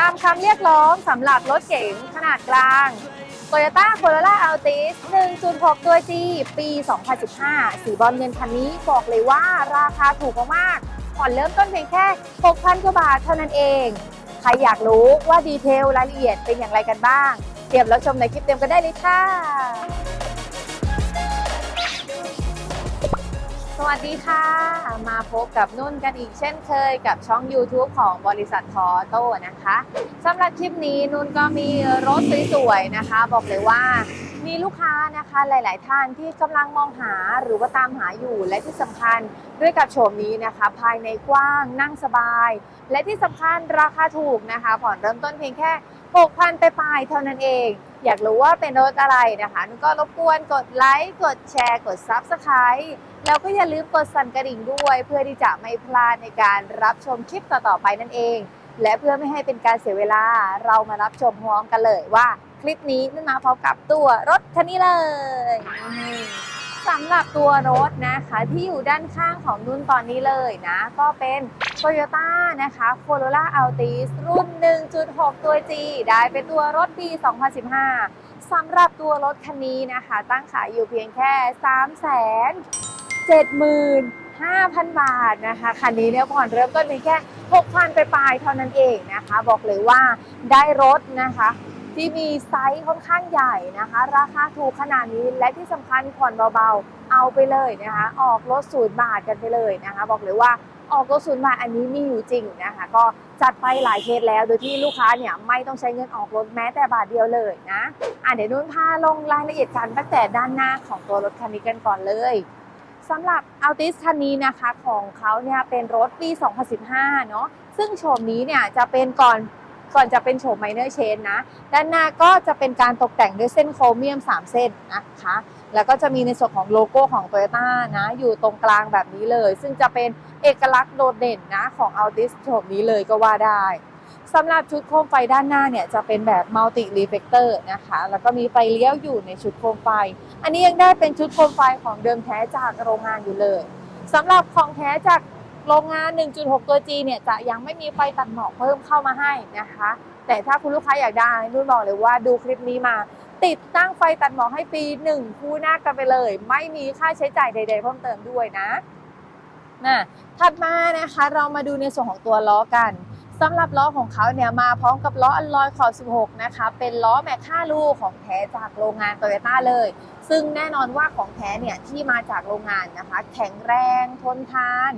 ตามคำเรียกร้องสำหรับรถเก๋งขนาดกลาง Toyota Corolla Altis 1.6 ตัว G ปี 2015 สีบอลเงินคันนี้บอกเลยว่าราคาถูกมากๆผ่อนเริ่มต้นเพียงแค่ 6,000 กว่าบาทเท่านั้นเอง ใครอยากรู้ว่าดีเทลรายละเอียดเป็นอย่างไรกันบ้าง เตรียมรับชมในคลิปเต็มกันได้เลยค่ะ สวัสดีค่ะ มาพบกับนุ่นกันอีกเช่นเคยกับช่อง YouTube ของบริษัททอโต้นะคะสำหรับคลิปนี้นุ่นก็มีรถสวยๆนะคะ บอกเลยว่ามีลูกค้านะคะหลาย ๆ ท่านที่กำลังมองหาหรือว่าตามหาอยู่และที่สำคัญด้วยกับโฉมนี้นะคะ ภายในกว้างนั่งสบาย และที่สำคัญราคาถูกนะคะ ผ่อนเริ่มต้นเพียงแค่ 6,000 ไปปลายเท่านั้นเอง อยากรู้ว่าเป็นรถอะไรนะคะนุ่นก็รบกวนกดไลค์กดแชร์ กด Subscribe แล้วก็อย่าลืมกดสั่นกระดิ่งด้วย เพื่อที่จะไม่พลาดในการรับชมคลิปต่อๆไปนั่นเอง และเพื่อไม่ให้เป็นการเสียเวลาเรามารับชมพร้อมกันเลยว่า คลิปนี้นุ่นมาพร้อมกับตัวรถคันนี้เลย สำหรับตัวรถนะคะที่อยู่ด้านข้างของนุ่นตอนนี้เลยนะ ก็เป็น Toyota นะคะ Corolla Altis รุ่น 1.6 ตัว G ได้เป็นตัวรถปี 2015 สำหรับตัวรถคันนี้นะคะ ตั้งขายอยู่เพียงแค่ 3 75,000 บาทนะคะ คันนี้เนี่ยผ่อนเริ่มต้นเพียงแค่ 6,000 ไปปลายเท่านั้นเองนะคะ บอกเลยว่าได้รถนะคะ ที่มีไซส์ค่อนข้างใหญ่นะคะ ราคาถูกขนาดนี้และที่สำคัญผ่อนเบาๆ เอาไปเลยนะคะ ออกรถศูนย์บาทกันไปเลยนะคะ บอกเลยว่าออกรถศูนย์บาทอันนี้มีอยู่จริงนะคะ ก็จัดไปหลายเคสแล้วโดยที่ลูกค้าเนี่ยไม่ต้องใช้เงินออกรถแม้แต่บาทเดียวเลยนะอะเดี๋ยวนุ่นพาลงรายละเอียดกันตั้งแต่ด้านหน้าของตัวรถคันนี้กันก่อนเลยสำหรับ Altis คันนี้นะคะของเขาเนี่ยเป็นรถปี 2015 เนาะซึ่งโฉมนี้เนี่ยจะเป็นก่อน ก่อนจะเป็นโฉม Minor Change นะ ด้านหน้าก็จะเป็นการตกแต่งด้วยเส้นโครเมียม 3 เส้นนะคะ แล้วก็จะมีในส่วนของโลโก้ของ Toyota นะ อยู่ตรงกลางแบบนี้เลย ซึ่งจะเป็นเอกลักษณ์โดดเด่นนะของ Altis โฉมนี้เลยก็ว่าได้สำหรับชุดโคมไฟด้านหน้าเนี่ยจะเป็นแบบ Multi Reflector นะคะ แล้วก็มีไฟเลี้ยวอยู่ในชุดโคมไฟ อันนี้ยังได้เป็นชุดโคมไฟของเดิมแท้จากโรงงานอยู่เลยสำหรับของแท้จาก โรงงาน 1.6 ตัว G เนี่ยจะยังไม่มีไฟตัดหมอกเพิ่มเข้ามาให้นะคะ แต่ถ้าคุณลูกค้าอยากได้นุ่นบอกเลยว่าดูคลิปนี้มา ติดตั้งไฟตัดหมอกให้ฟรี1คู่หน้ากันไปเลย ไม่มีค่าใช้จ่ายใด ๆ เพิ่มเติมด้วยนะน่ะถัดมานะคะเรามาดูในส่วนของตัวล้อกันสำหรับล้อของเขาเนี่ยมาพร้อมกับล้ออัลลอยขอบ 16 นะคะ เป็นล้อแม็ก5ลูกของแท้จากโรงงานโตโยต้าเลย ซึ่งแน่นอนว่าของแท้เนี่ยที่มาจากโรงงานนะคะ แข็งแรงทนทาน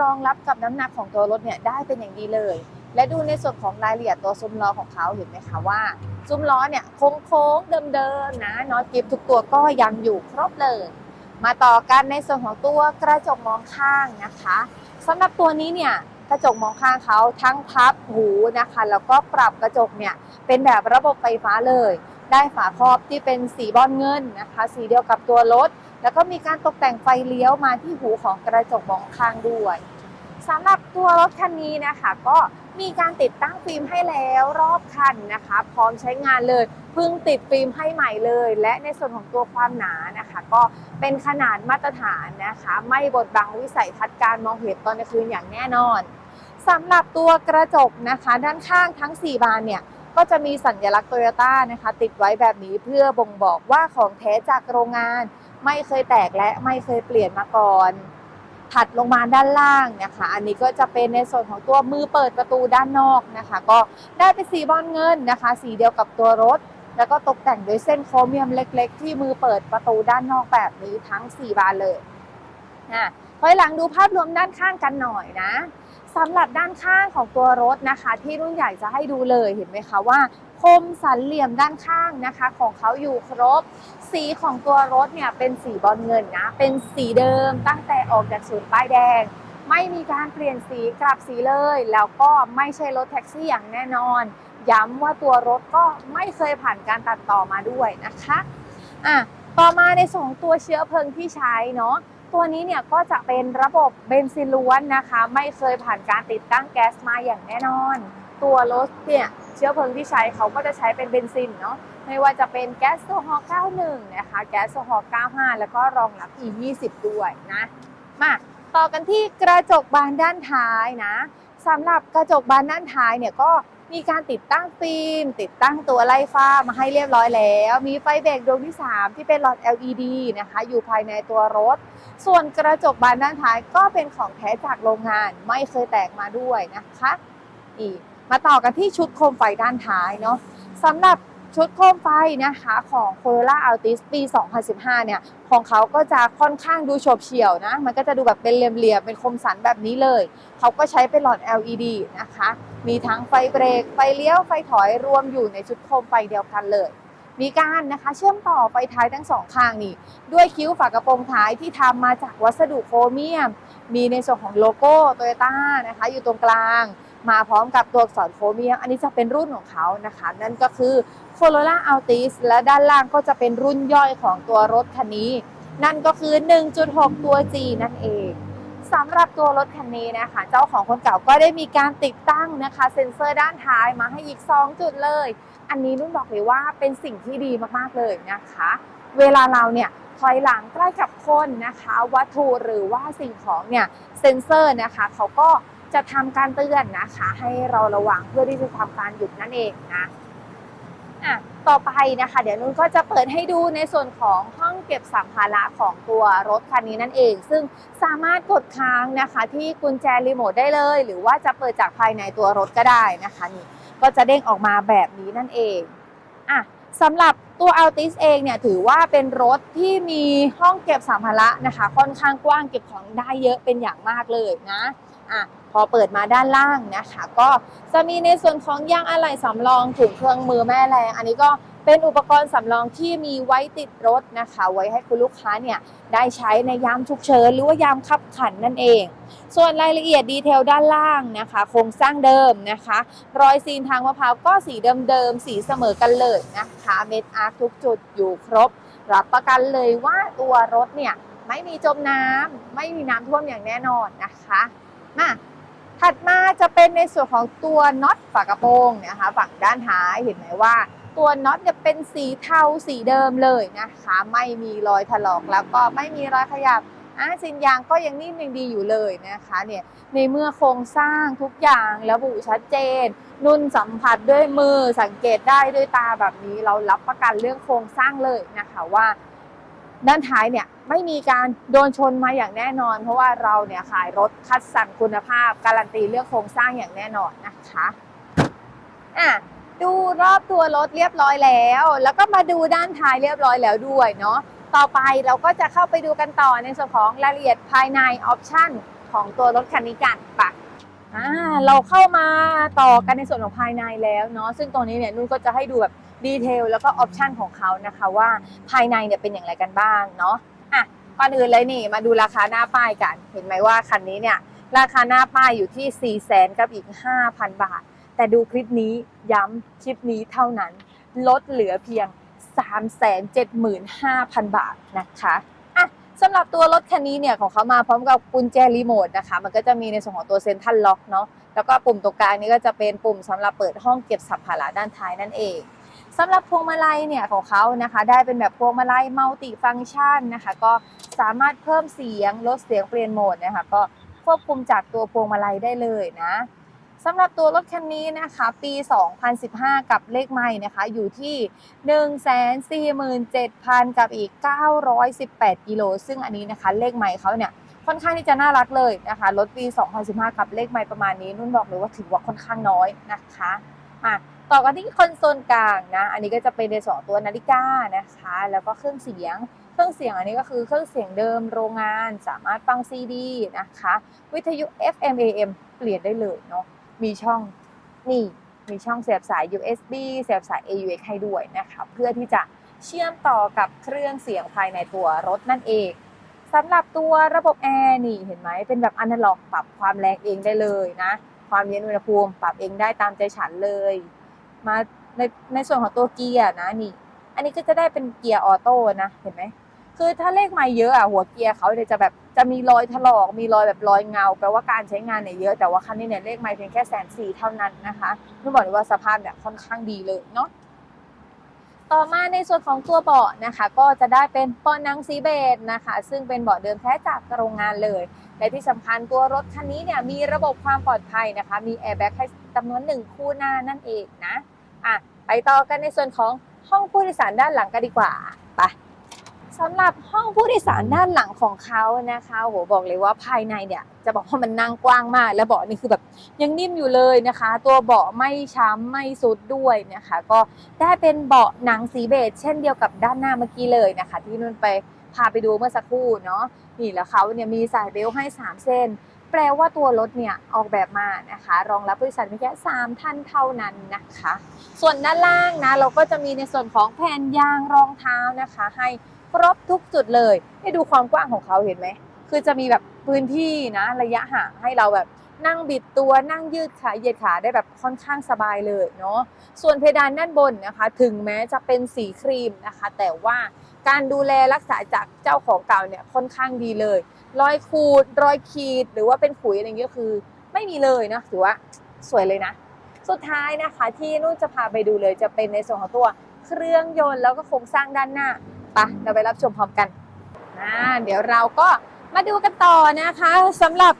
รองรับกับน้ำหนักของตัวรถเนี่ยได้เป็นอย่างดีเลย และดูในส่วนของรายละเอียดตัวซุ้มล้อของเขาเห็นไหมคะว่าซุ้มล้อเนี่ยโค้งๆเดิมๆนะน็อตกิฟทุกตัวก็ยังอยู่ครบเลย มาต่อกันในส่วนของตัวกระจกมองข้างนะคะสำหรับตัวนี้เนี่ยกระจกมองข้างเขาทั้งพับหูนะคะ แล้วก็ปรับกระจกเนี่ยเป็นแบบระบบไฟฟ้าเลย ได้ฝาครอบที่เป็นสีบอลเงินนะคะ สีเดียวกับตัวรถ แล้วก็มีการตกแต่งไฟเลี้ยวมาที่หูของกระจกมองข้างด้วยสำหรับตัวรถคันนี้นะคะ ก็มีการติดตั้งฟิล์มให้แล้วรอบคันนะคะ พร้อมใช้งานเลยเพิ่งติดฟิล์มให้ใหม่เลย และในส่วนของตัวความหนานะคะ ก็เป็นขนาดมาตรฐานนะคะ ไม่บดบังวิสัยทัศน์การมองเห็นตอนกลางคืนอย่างแน่นอนสำหรับตัวกระจกนะคะ ด้านข้างทั้ง 4 บานเนี่ยก็จะมีสัญลักษณ์โตโยต้านะคะ ติดไว้แบบนี้เพื่อบ่งบอกว่าของแท้จากโรงงาน ไม่เคยแตกและไม่เคยเปลี่ยนมาก่อน ถัดลงมาด้านล่างนะคะ อันนี้ก็จะเป็นในส่วนของตัวมือเปิดประตูด้านนอกนะคะ ก็ได้เป็นสีบอลเงินนะคะ สีเดียวกับตัวรถ แล้วก็ตกแต่งด้วยเส้นโครเมียมเล็ก ๆ ที่มือเปิดประตูด้านนอกแบบนี้ทั้ง 4 บานเลยนะถอยหลังดูภาพรวมด้านข้างกันหน่อยนะสำหรับด้านข้างของตัวรถนะคะ ที่รุ่นใหญ่จะให้ดูเลยเห็นไหมคะว่า คมสันเหลี่ยมด้านข้างนะคะ ของเขาอยู่ครบ สีของตัวรถเนี่ยเป็นสีบอลเงินนะ เป็นสีเดิมตั้งแต่ออกจากศูนย์ป้ายแดง ไม่มีการเปลี่ยนสีกลับสีเลย แล้วก็ไม่ใช่รถแท็กซี่อย่างแน่นอน ย้ำว่าตัวรถก็ไม่เคยผ่านการตัดต่อมาด้วยนะคะอะต่อมาในส่วนของตัวเชื้อเพลิงที่ใช้เนาะตัวนี้เนี่ยก็จะเป็นระบบเบนซินล้วนนะคะ ไม่เคยผ่านการติดตั้งแก๊สมาอย่างแน่นอน ตัวรถเนี่ยเชื้อเพลิงที่ใช้เขาก็จะใช้เป็นเบนซินเนาะไม่ว่าจะเป็นแก๊สโซฮอล์91 นะคะ แก๊สโซฮอล์95 แล้วก็รองรับ E20 ด้วยนะ มาต่อกันที่กระจกบานด้านท้ายนะสำหรับกระจกบานด้านท้ายเนี่ยก็มีการติดตั้งฟิล์ม ติดตั้งตัวไล่ฟ้ามาให้เรียบร้อยแล้ว มีไฟเบรกดวงที่ 3 ที่เป็นหลอด LED นะคะ อยู่ภายในตัวรถ ส่วนกระจกบานด้านท้ายก็เป็นของแท้จากโรงงานไม่เคยแตกมาด้วยนะคะอีก มาต่อกันที่ชุดโคมไฟด้านท้ายเนาะสำหรับชุดโคมไฟนะคะของ c o r o l a Altis ปี 2015 เนี่ย ของเขาก็จะค่อนข้างดูโฉบเฉี่ยวนะ มันก็จะดูแบบเป็นเหลี่ยมๆ เป็นคมสันแบบนี้เลย เขาก็ใช้เป็นหลอด LED นะคะ มีทั้งไฟเบรก ไฟเลี้ยว ไฟถอยรวมอยู่ในชุดโคมไฟเดียวกันเลย มีการนะคะเชื่อมต่อไฟท้ายทั้งสองข้างนี่ ด้วยคิ้วฝากระโปรงท้ายที่ทำมาจากวัสดุโครเมียม มีในส่วนของโลโก้โตโยต้านะคะอยู่ตรงกลาง มาพร้อมกับตัวอักษรโครเมียม อันนี้จะเป็นรุ่นของเขานะคะ นั่นก็คือ Corolla Altis และด้านล่างก็จะเป็นรุ่นย่อยของตัวรถคันนี้ นั่นก็คือ 1.6 ตัว G นั่นเองสำหรับตัวรถคันนี้นะคะ เจ้าของคนเก่าก็ได้มีการติดตั้งนะคะ เซ็นเซอร์ด้านท้ายมาให้อีก 2 จุดเลย อันนี้นุ่นบอกเลยว่าเป็นสิ่งที่ดีมากๆเลยนะคะ เวลาเราเนี่ยถอยหลังใกล้กับคนนะคะ วัตถุหรือว่าสิ่งของเนี่ยเซ็นเซอร์นะคะเขาก็ จะทำการเตือนนะคะ ให้เราระวังเพื่อที่จะทำการหยุดนั่นเองนะอะต่อไปนะคะ เดี๋ยวนุ่นก็จะเปิดให้ดูในส่วนของห้องเก็บสัมภาระของตัวรถคันนี้นั่นเอง ซึ่งสามารถกดค้างนะคะ ที่กุญแจรีโมทได้เลย หรือว่าจะเปิดจากภายในตัวรถก็ได้นะคะนี่ก็จะเด้งออกมาแบบนี้นั่นเองอะสำหรับตัว Altis เองเนี่ยถือว่าเป็นรถที่มีห้องเก็บสัมภาระนะคะ ค่อนข้างกว้างเก็บของได้เยอะเป็นอย่างมากเลยนะอะ พอเปิดมาด้านล่างนะคะ ก็จะมีในส่วนของยางอะไหล่สำรองถุงเครื่องมือแม่แรง อันนี้ก็เป็นอุปกรณ์สำรองที่มีไว้ติดรถนะคะ ไว้ให้คุณลูกค้าเนี่ยได้ใช้ในยามฉุกเฉินหรือว่ายามขับขันนั่นเอง ส่วนรายละเอียดดีเทลด้านล่างนะคะ โครงสร้างเดิมนะคะ รอยซีนทางมะพร้าวก็สีเดิมๆสีเสมอกันเลยนะคะเม็ดอาร์คทุกจุดอยู่ครบ รับประกันเลยว่าตัวรถเนี่ยไม่มีจมน้ำไม่มีน้ำท่วมอย่างแน่นอนนะคะมา ถัดมาจะเป็นในส่วนของตัวน็อตฝากระโปรงนะคะฝั่งด้านท้ายเห็นไหมว่า ตัวน็อตเนี่ยเป็นสีเทาสีเดิมเลยนะคะ ไม่มีรอยถลอกแล้วก็ไม่มีรอยขยับอ่าสินยางก็ยังนิ่มยังดีอยู่เลยนะคะเนี่ยในเมื่อโครงสร้างทุกอย่างระบุชัดเจน นุ่นสัมผัสด้วยมือสังเกตได้ด้วยตาแบบนี้เรารับประกันเรื่องโครงสร้างเลยนะคะว่า ด้านท้ายเนี่ยไม่มีการโดนชนมาอย่างแน่นอน เพราะว่าเราเนี่ยขายรถคัดสรรคุณภาพ การันตีเรื่องโครงสร้างอย่างแน่นอนนะคะอะดูรอบตัวรถเรียบร้อยแล้ว แล้วก็มาดูด้านท้ายเรียบร้อยแล้วด้วยเนาะต่อไปเราก็จะเข้าไปดูกันต่อในส่วนของรายละเอียดภายในออปชั่นของตัวรถคันนี้กันปะอ่าเราเข้ามาต่อกันในส่วนของภายในแล้วเนาะซึ่งตรงนี้เนี่ยนุ่นก็จะให้ดูแบบ ดีเทลแล้วก็ออปชันของเขานะคะว่าภายในเนี่ยเป็นอย่างไรกันบ้างเนาะอะก่อนอื่นเลยนี่มาดูราคาหน้าป้ายกัน เห็นไหมว่าคันนี้เนี่ยราคาหน้าป้ายอยู่ที่4ี่แสนกับอีก 5,000 บาท แต่ดูคลิปนี้ย้ำคลิปนี้เท่านั้น ลดเหลือเพียง 375,000 บาทนะคะอะสำหรับตัวรถคันนี้เนี่ยของเขามาพร้อมกับกุญแจรีโมทนะคะ มันก็จะมีในส่วนของตัวเซ็นทรัลล็อกเนาะแล้วก็ปุ่มตรงกลางนี้ก็จะเป็นปุ่มสำหรับเปิดห้องเก็บสัมภาระด้านท้ายนั่นเอง สำหรับพวงมาลัยเนี่ยของเขานะคะ ได้เป็นแบบพวงมาลัยมัลติฟังก์ชันนะคะ ก็สามารถเพิ่มเสียงลดเสียงเปลี่ยนโหมดนะคะก็ควบคุมจากตัวพวงมาลัยได้เลยนะสำหรับตัวรถคันนี้นะคะ ปี 2015 กับเลขไม้นะคะ อยู่ที่ 147,000 กับอีก 918 กิโล ซึ่งอันนี้นะคะ เลขไม้เขาเนี่ย ค่อนข้างที่จะน่ารักเลยนะคะ รถปี 2015 กับเลขไม้ประมาณนี้ นุ่นบอกเลยว่าถือว่าค่อนข้างน้อยนะคะ อะ ต่อกันที่คอนโซลกลางนะ อันนี้ก็จะเป็นในสองตัวนาฬิกานะคะ แล้วก็เครื่องเสียง เครื่องเสียงอันนี้ก็คือเครื่องเสียงเดิมโรงงาน สามารถฟังซีดีนะคะ วิทยุ FM AM เปลี่ยนได้เลยเนาะ มีช่องนี่มีช่องเสียบสาย USB เสียบสาย AUX ให้ด้วยนะคะเพื่อที่จะเชื่อมต่อกับเครื่องเสียงภายในตัวรถนั่นเองสำหรับตัวระบบแอร์นี่เห็นไหมเป็นแบบอนาล็อกปรับความแรงเองได้เลยนะ ความเย็นอุณหภูมิปรับเองได้ตามใจฉันเลย มาในในส่วนของตัวเกียร์นะนี่ อันนี้ก็จะได้เป็นเกียร์ออโต้นะเห็นไหมคือถ้าเลขไม่เยอะอะหัวเกียร์เขาเนี่ยจะแบบจะมีรอยถลอกมีรอยแบบรอยเงาแปลว่าการใช้งานเนี่ยเยอะแต่ว่าคันนี้เนี่ยเลขไม่เพียงแค่แสนสี่เท่านั้นนะคะนุ่บอกเลยว่าสภาพเนี่ยค่อนข้างดีเลยเนาะต่อมาในส่วนของตัวเบาะนะคะ ก็จะได้เป็นเบาะนังสีเบจนะคะ ซึ่งเป็นเบาะเดิมแท้จากโรงงานเลย และที่สำคัญตัวรถคันนี้เนี่ยมีระบบความปลอดภัยนะคะ มีแอร์แบ็กให้จำนวนหนึ่งคู่หน้านั่นเองนะ อะไปต่อกันในส่วนของห้องผู้โดยสารด้านหลังกันดีกว่าไปสำหรับห้องผู้โดยสารด้านหลังของเขานะคะโหบอกเลยว่าภายในเนี่ย จะบอกว่ามันนั่งกว้างมาก และเบาะนี่คือแบบยังนิ่มอยู่เลยนะคะ ตัวเบาะไม่ช้ำไม่สุดด้วยนะคะ ก็ได้เป็นเบาะหนังสีเบจเช่นเดียวกับด้านหน้าเมื่อกี้เลยนะคะ ที่นุ่นไปพาไปดูเมื่อสักครู่เนาะนี่แล้วเขาเนี่ยมีสายเบลต์ให้ 3 เส้น แปลว่าตัวรถเนี่ยออกแบบมานะคะ รองรับบริษัทมีแค่3ท่านเท่านั้นนะคะ ส่วนด้านล่างนะเราก็จะมีในส่วนของแผ่นยางรองเท้านะคะ ให้ครบทุกจุดเลยให้ดูความกว้างของเขาเห็นไหมคือจะมีแบบพื้นที่นะระยะห่างให้เราแบบ นั่งบิดตัวนั่งยืดขาเหยียดขาได้แบบค่อนข้างสบายเลยเนาะส่วนเพดานด้านบนนะคะ ถึงแม้จะเป็นสีครีมนะคะ แต่ว่าการดูแลรักษาจากเจ้าของเก่าเนี่ยค่อนข้างดีเลย รอยขูดรอยขีด หรือว่าเป็นขุยอะไรเงี้ยคือ ไม่มีเลยนะถือว่าสวยเลยนะ สุดท้ายนะคะที่นุ่นจะพาไปดูเลยจะเป็นในส่วนของตัวเครื่องยนต์แล้วก็โครงสร้างด้านหน้าไปะเราไปรับชมพร้อมกันอ่าเดี๋ยวเราก็มาดูกันต่อนะคะสำหรับ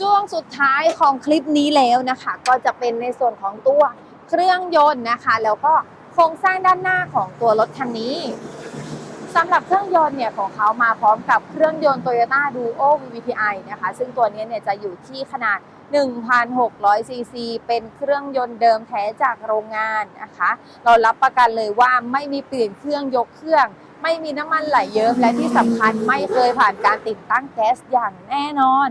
ช่วงสุดท้ายของคลิปนี้แล้วนะคะ ก็จะเป็นในส่วนของตัวเครื่องยนต์นะคะ แล้วก็โครงสร้างด้านหน้าของตัวรถคันนี้สำหรับเครื่องยนต์เนี่ยของเขามาพร้อมกับเครื่องยนต์ Toyota Duo VVTi นะคะ ซึ่งตัวนี้เนี่ยจะอยู่ที่ขนาด 1,600 ซีซี เป็นเครื่องยนต์เดิมแท้จากโรงงานนะคะ เรารับประกันเลยว่าไม่มีเปลี่ยนเครื่องยกเครื่อง ไม่มีน้ำมันไหลเยิ้มและที่สำคัญไม่เคยผ่านการติดตั้งแก๊สอย่างแน่นอน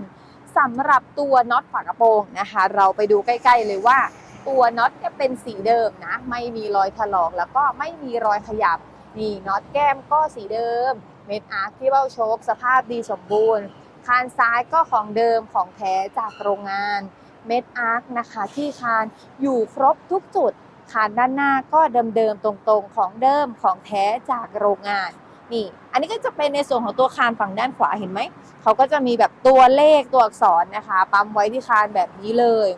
สำหรับตัวน็อตฝากระโปรงนะคะ เราไปดูใกล้ ๆ เลยว่าตัวน็อตจะเป็นสีเดิมนะ ไม่มีรอยถลอกแล้วก็ไม่มีรอยขยับนี่น็อตแก้มก็สีเดิม เม็ดอาร์คที่เบ้าโชคสภาพดีสมบูรณ์ คานซ้ายก็ของเดิมของแท้จากโรงงาน เม็ดอาร์คนะคะที่คานอยู่ครบทุกจุด คานด้านหน้าก็เดิมๆตรงๆของเดิมของแท้จากโรงงาน นี่ อันนี้ก็จะเป็นในส่วนของตัวคานฝั่งด้านขวาเห็นไหม เขาก็จะมีแบบตัวเลขตัวอักษรนะคะ ปั๊มไว้ที่คานแบบนี้เลย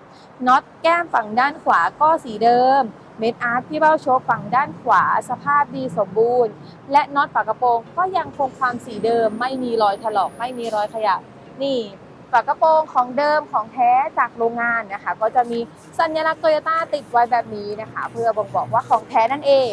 น็อตแก้มฝั่งด้านขวาก็สีเดิม เม็ดอาร์คที่เบ้าโชคฝั่งด้านขวา สภาพดีสมบูรณ์ และน็อตฝากระโปรงก็ยังคงความสีเดิม ไม่มีรอยถลอก ไม่มีรอยขยับนี่ฝากระโปรงของเดิมของแท้จากโรงงานนะคะ ก็จะมีสัญลักษณ์โตโยต้าติดไว้แบบนี้นะคะ เพื่อบ่งบอกว่าของแท้นั่นเอง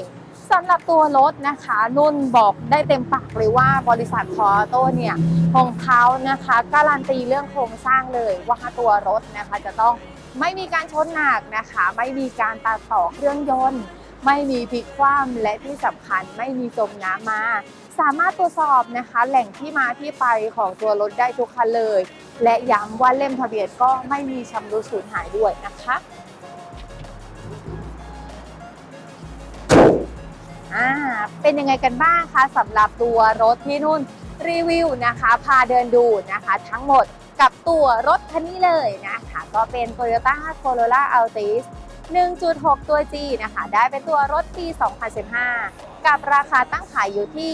สำหรับตัวรถนะคะ นุ่นบอกได้เต็มปากเลยว่าบริษัททอโต้เนี่ยของเขานะคะการันตีเรื่องโครงสร้างเลยว่าตัวรถนะคะจะต้องไม่มีการชนหนักนะคะ ไม่มีการตัดต่อเครื่องยนต์ ไม่มีพลิกคว่ำและที่สำคัญไม่มีจมน้ำมา สามารถตรวจสอบนะคะ แหล่งที่มาที่ไปของตัวรถได้ทุกคันเลย และย้ำว่าเล่มทะเบียนก็ไม่มีชำรุดสูญหายด้วยนะคะ อ่าเป็นยังไงกันบ้างคะสำหรับตัวรถที่นุ่นรีวิวนะคะ พาเดินดูนะคะ ทั้งหมดกับตัวรถคันนี้เลยนะคะ ก็เป็น Toyota Corolla Altis 1.6 ตัว G นะคะ ได้เป็นตัวรถปี 2015 กับราคาตั้งขายอยู่ที่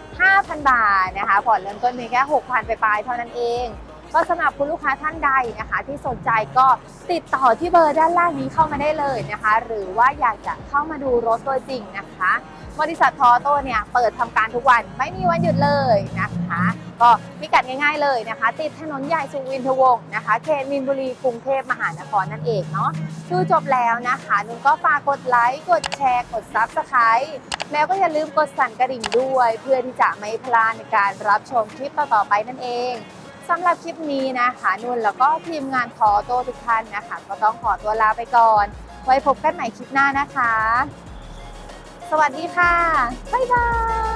375,000 บาทนะคะ ผ่อนเริ่มต้นเพียงแค่ 6,000 ไปปลายๆเท่านั้นเอง ก็สำหรับคุณลูกค้าท่านใดนะคะ ที่สนใจก็ติดต่อที่เบอร์ด้านล่างนี้เข้ามาได้เลยนะคะ หรือว่าอยากจะเข้ามาดูรถตัวจริงนะคะ บริษัททอโต้เนี่ยเปิดทำการทุกวันไม่มีวันหยุดเลยนะคะ ก็พิกัดง่ายๆเลยนะคะ ติดถนนใหญ่สุวินทวงศ์นะคะเขตมินบุรีกรุงเทพมหานครนั่นเองเนาะดูจบแล้วนะคะนุ่นก็ฝากกดไลค์กดแชร์ กดซับสไคร b ์แล้วก็อย่าลืมกดสั่นกระดิ่งด้วย เพื่อที่จะไม่พลาดในการรับชมคลิปต่อๆไปนั่นเอง สำหรับคลิปนี้นะคะนุ่นแล้วก็ทีมงานขอโต้ทุกท่านนะคะ ก็ต้องขอตัวลาไปก่อน ไว้พบกันใหม่คลิปหน้านะคะ สวัสดีค่ะ บ๊ายบาย